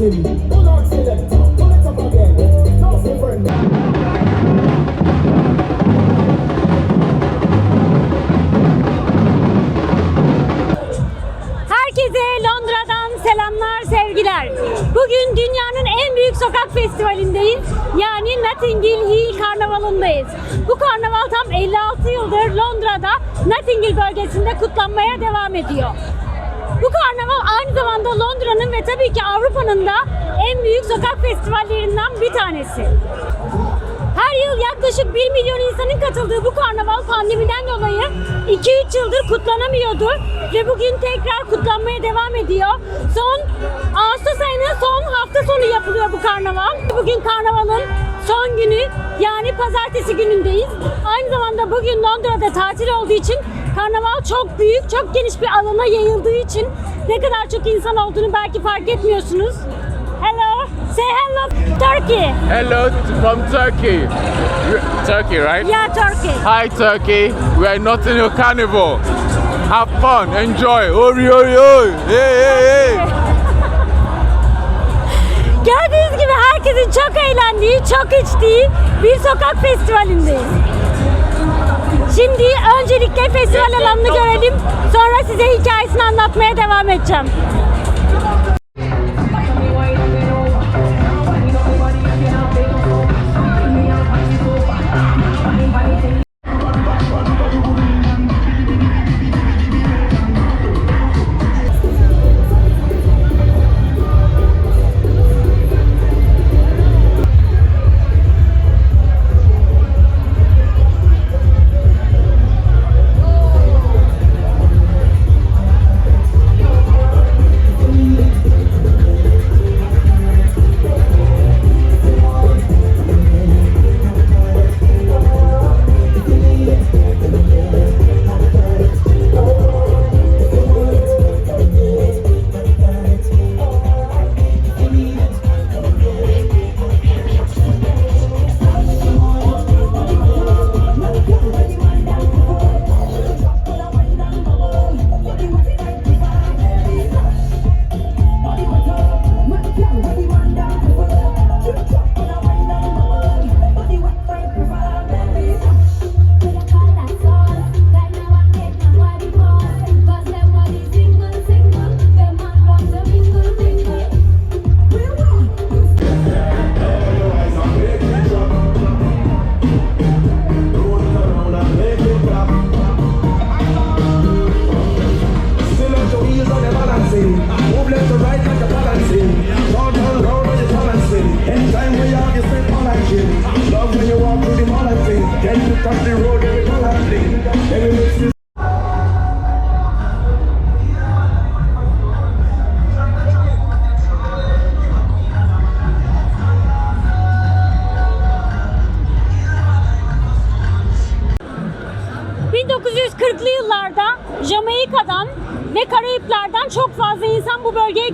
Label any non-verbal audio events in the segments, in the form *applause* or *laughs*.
Martin. Pull selamlar, sevgiler. Bugün dünyanın en büyük sokak festivalindeyiz. Yani Notting Hill Karnavalı'ndayız. Bu karnaval tam 56 yıldır Londra'da Notting Hill bölgesinde kutlanmaya devam ediyor. Bu karnaval aynı zamanda Londra'nın ve tabii ki Avrupa'nın da en büyük sokak festivallerinden bir tanesi. Her yıl yaklaşık 1 milyon insanın katıldığı bu karnaval pandemiden dolayı 2-3 yıldır kutlanamıyordu ve bugün tekrar kutlanmaya devam ediyor. Son Ağustos ayının son hafta sonu yapılıyor bu karnaval. Bugün karnavalın son günü yani pazartesi günündeyiz. Aynı zamanda bugün Londra'da tatil olduğu için karnaval çok büyük, çok geniş bir alana yayıldığı için ne kadar çok insan olduğunu belki fark etmiyorsunuz. Hello, say hello Turkey. Hello from Turkey. Turkey, right? Yeah, Turkey. Hi, Turkey. We are not in your carnival. Have fun, enjoy. Ori, ori, ori. Hey, hey, hey. *laughs* Gördüğünüz gibi herkesin çok eğlendiği, çok içtiği bir sokak festivalindeyiz. Şimdi öncelikle festival alanını görelim. Sonra size hikayesini anlatmaya devam edeceğim.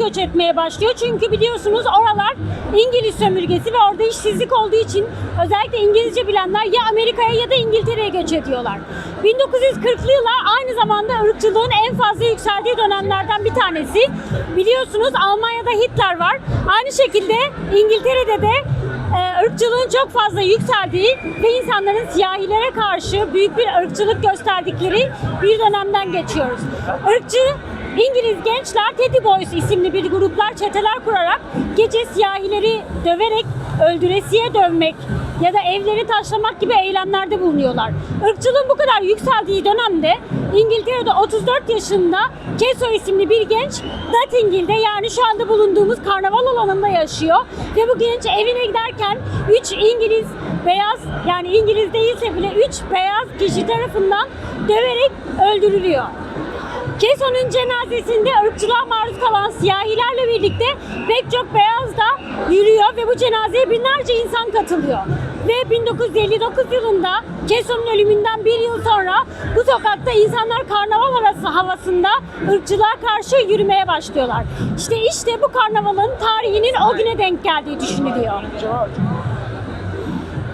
Göç etmeye başlıyor. Çünkü biliyorsunuz oralar İngiliz sömürgesi ve orada işsizlik olduğu için özellikle İngilizce bilenler ya Amerika'ya ya da İngiltere'ye göç ediyorlar. 1940'lı yıllar aynı zamanda ırkçılığın en fazla yükseldiği dönemlerden bir tanesi. Biliyorsunuz Almanya'da Hitler var. Aynı şekilde İngiltere'de de e, ırkçılığın çok fazla yükseldiği ve insanların siyahilere karşı büyük bir ırkçılık gösterdikleri bir dönemden geçiyoruz. Irkçı İngiliz gençler Teddy Boys isimli bir gruplar çeteler kurarak gece siyahileri döverek öldüresiye dövmek ya da evleri taşlamak gibi eylemlerde bulunuyorlar. Irkçılığın bu kadar yükseldiği dönemde İngiltere'de 34 yaşında Keso isimli bir genç Notting Hill'de yani şu anda bulunduğumuz karnaval alanında yaşıyor ve bu genç evine giderken 3 İngiliz beyaz yani İngiliz değilse bile 3 beyaz kişi tarafından döverek öldürülüyor. Keso'nun cenazesinde ırkçılığa maruz kalan siyahilerle birlikte pek çok beyaz da yürüyor ve bu cenazeye binlerce insan katılıyor. Ve 1959 yılında Keso'nun ölümünden bir yıl sonra bu sokakta insanlar karnaval havası havasında ırkçılığa karşı yürümeye başlıyorlar. İşte işte bu karnavalın tarihinin o güne denk geldiği düşünülüyor.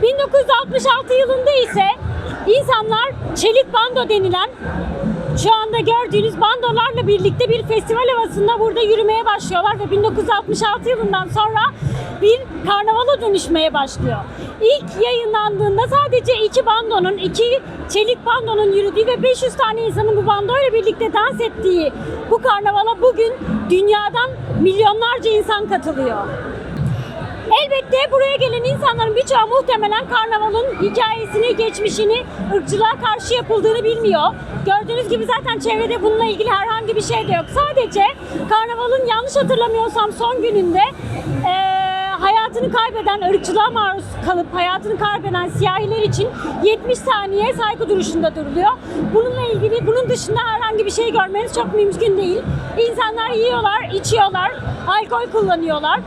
1966 yılında ise insanlar çelik bando denilen Şu anda gördüğünüz bandolarla birlikte bir festival havasında burada yürümeye başlıyorlar ve 1966 yılından sonra bir karnavala dönüşmeye başlıyor. İlk yayınlandığında sadece iki bandonun, iki çelik bandonun yürüdüğü ve 500 tane insanın bu bandoyla birlikte dans ettiği bu karnavala bugün dünyadan milyonlarca insan katılıyor. Elbette buraya gelen insanların birçoğu muhtemelen karnavalın hikayesini, geçmişini, ırkçılığa karşı yapıldığını bilmiyor. Gördüğünüz gibi zaten çevrede bununla ilgili herhangi bir şey de yok. Sadece karnavalın yanlış hatırlamıyorsam son gününde eee, hayatını kaybeden, ırkçılığa maruz kalıp hayatını kaybeden siyahiler için 70 saniye saygı duruşunda duruluyor. Bununla ilgili, bunun dışında herhangi bir şey görmeniz çok mümkün değil. İnsanlar yiyorlar, içiyorlar, alkol kullanıyorlar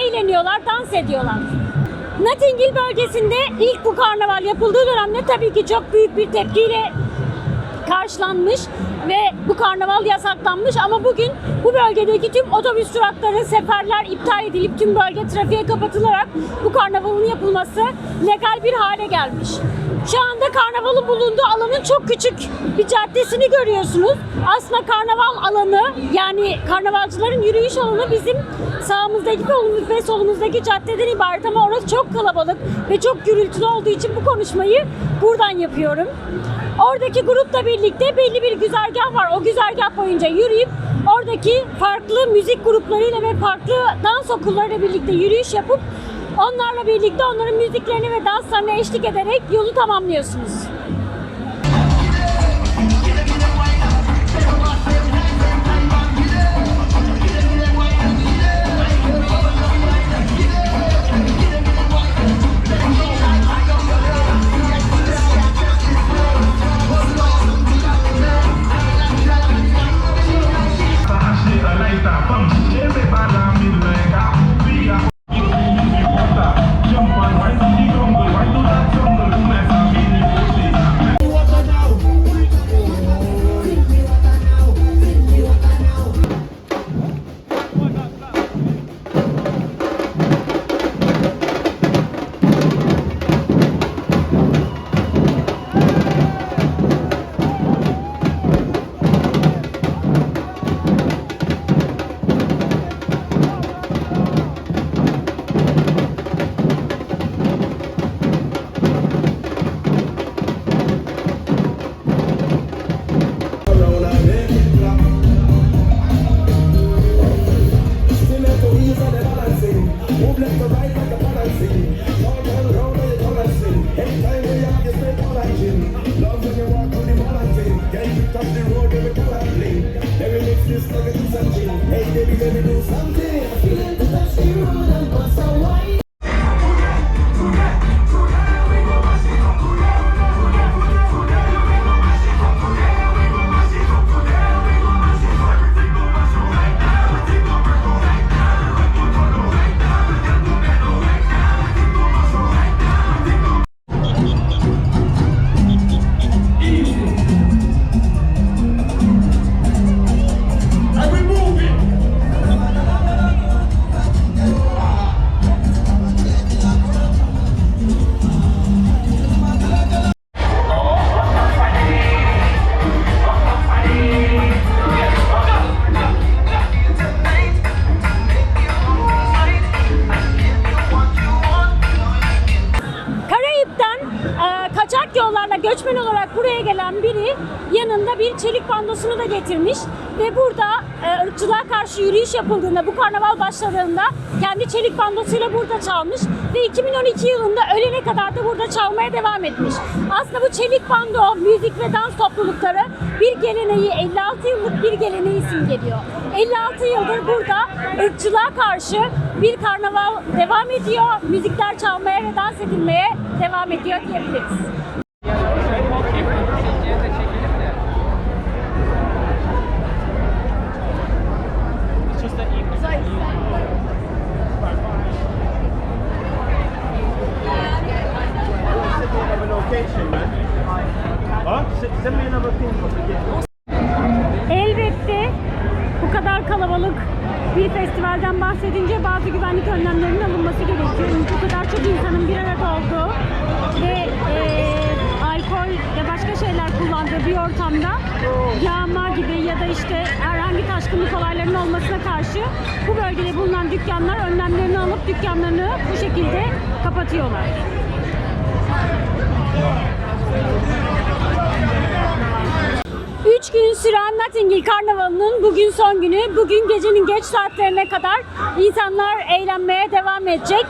eğleniyorlar, dans ediyorlar. Notting Hill bölgesinde ilk bu karnaval yapıldığı dönemde tabii ki çok büyük bir tepkiyle karşılanmış ve bu karnaval yasaklanmış ama bugün bu bölgedeki tüm otobüs durakları, seferler iptal edilip tüm bölge trafiğe kapatılarak bu karnavalın yapılması legal bir hale gelmiş. Şu anda karnavalın bulunduğu alanın çok küçük bir caddesini görüyorsunuz. Aslında karnaval alanı yani karnavalcıların yürüyüş alanı bizim sağımızdaki ve solumuzdaki caddeden ibaret ama orası çok kalabalık ve çok gürültülü olduğu için bu konuşmayı buradan yapıyorum. Oradaki grupla birlikte belli bir güzergah var. O güzergah boyunca yürüyüp oradaki farklı müzik gruplarıyla ve farklı dans okullarıyla birlikte yürüyüş yapıp onlarla birlikte onların müziklerini ve danslarına eşlik ederek yolu tamamlıyorsunuz. Yanında bir çelik bandosunu da getirmiş ve burada e, ırkçılığa karşı yürüyüş yapıldığında bu karnaval başladığında kendi çelik bandosuyla burada çalmış ve 2012 yılında ölene kadar da burada çalmaya devam etmiş. Aslında bu çelik bando, müzik ve dans toplulukları bir geleneği, 56 yıllık bir geleneği simgeliyor. 56 yıldır burada ırkçılığa karşı bir karnaval devam ediyor. Müzikler çalmaya ve dans edilmeye devam ediyor diyebiliriz. Elbette bu kadar kalabalık bir festivalden bazı güvenlik önlemlerinin alınması gerekiyor. Bu kadar çok insanın bir arada olduğu ve eee alkol ve başka şeyler kullandığı bir ortamda yağma gibi ya da işte herhangi taşkınlık olaylarının olmasına karşı bu bölgede bulunan dükkanlar önlemlerini alıp dükkanlarını bu şekilde kapatıyorlar. Gün süren Notting Hill Karnavalı'nın bugün son günü. Bugün gecenin geç saatlerine kadar insanlar eğlenmeye devam edecek.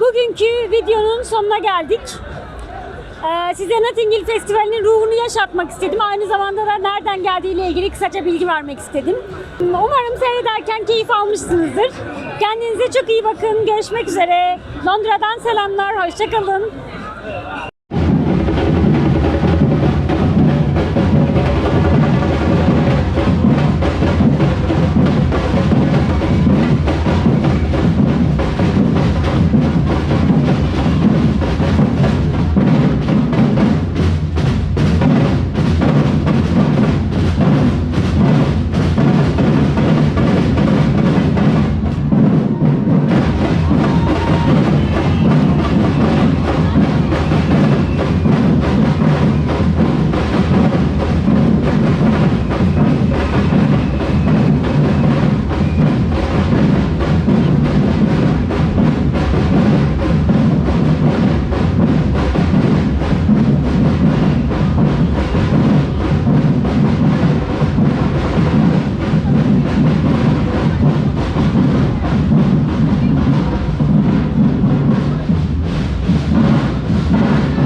Bugünkü videonun sonuna geldik. Ee, size Notting Hill Festivali'nin ruhunu yaşatmak istedim. Aynı zamanda da nereden geldiğiyle ilgili kısaca bilgi vermek istedim. Umarım seyrederken keyif almışsınızdır. Kendinize çok iyi bakın. Görüşmek üzere. Londra'dan selamlar. Hoşçakalın.